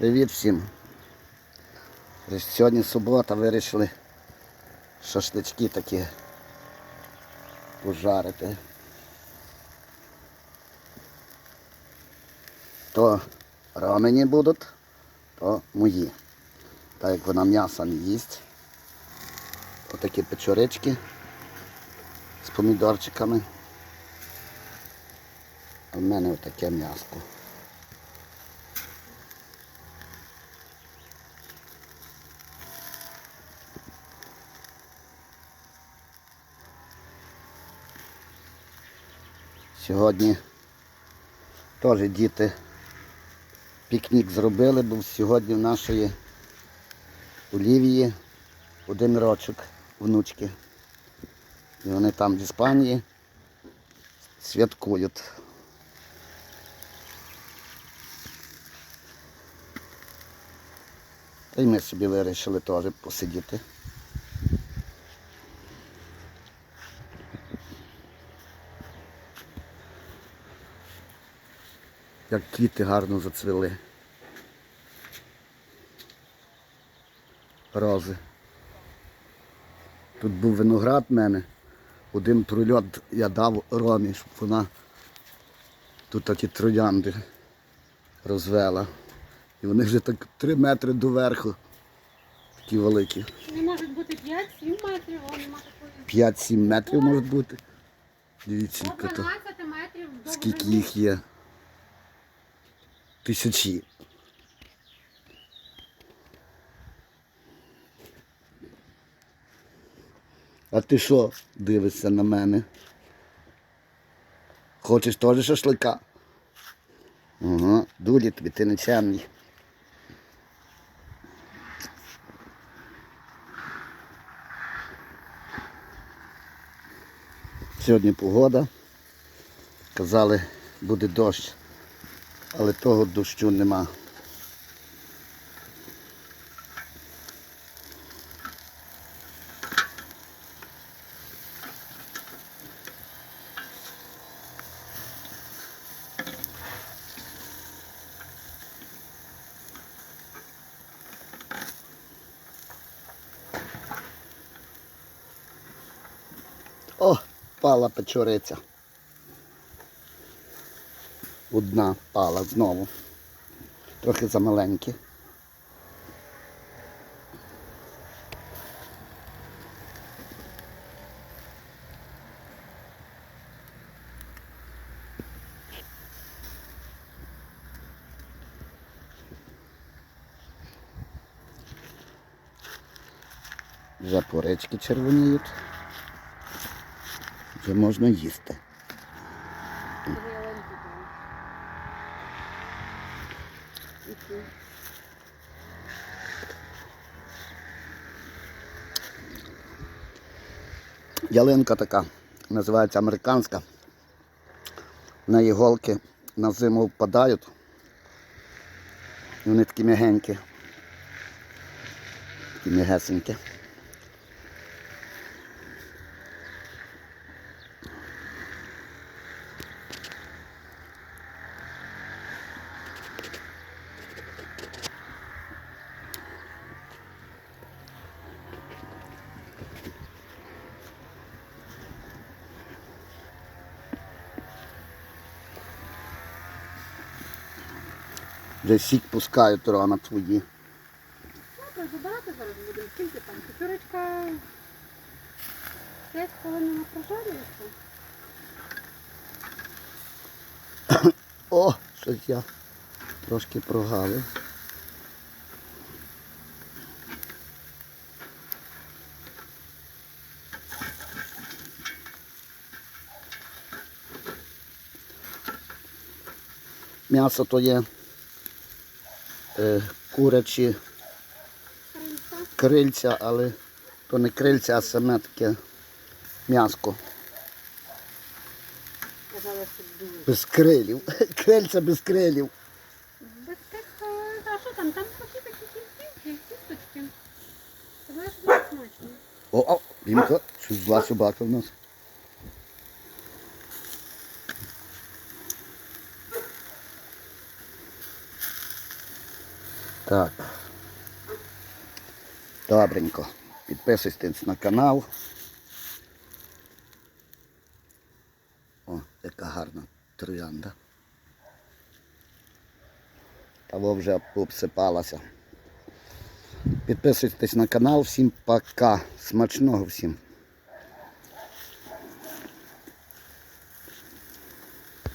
Привіт всім. Сьогодні субота вирішили шашлички такі пожарити. То рамені будуть, то мої. Так як вона м'яса не їсть. Отакі печорички з помідорчиками. А в мене отаке м'яско. Сьогодні теж діти пікнік зробили, бо сьогодні в нашої Олівії один рочок внучки. І вони там в Іспанії святкують. Та й ми собі вирішили теж посидіти. Як квіти гарно зацвіли. Рози. Тут був виноград в мене. Один прольот я дав Ромі, щоб вона тут такі троянди розвела. І вони вже так три метри доверху. Такі великі. Не можуть бути 5-7 метрів, а нема такої. 5-7 метрів можуть бути. Дивіться, яка то. метрів Скільки їх є? Тисячі. А ти що дивишся на мене? Хочеш теж шашлика? Ага, дулі тобі, ти нечемний. Сьогодні погода. Казали, буде дощ, але того дощу нема. О, пала печориця. Одна пала знову. Трохи замаленькі. Вже поречки червоніють. Вже можна їсти. Ялинка така, називається американська. На іголки на зиму впадають. Вони такі м'ягенькі. Такі м'ягесенькі. Вже сік пускають рано твої. Ну, забирати зараз будемо. Скільки там? П'ятерочка 5 хвилин прожарюється. О, щось я трошки прогавив. М'ясо то є е, курячі Крильця. але то не крильця, а саме таке м'яско. Без крилів. Крильця без крилів. Без тих, а що там? Там такі такі кісточки, кісточки. Знаєш, дуже смачно. О, о, Дімка, щось зла собака в нас. Так. Добренько. Підписуйтесь на канал. О, яка гарна троянда. Того вже обсипалася. Підписуйтесь на канал. Всім пока. Смачного всім.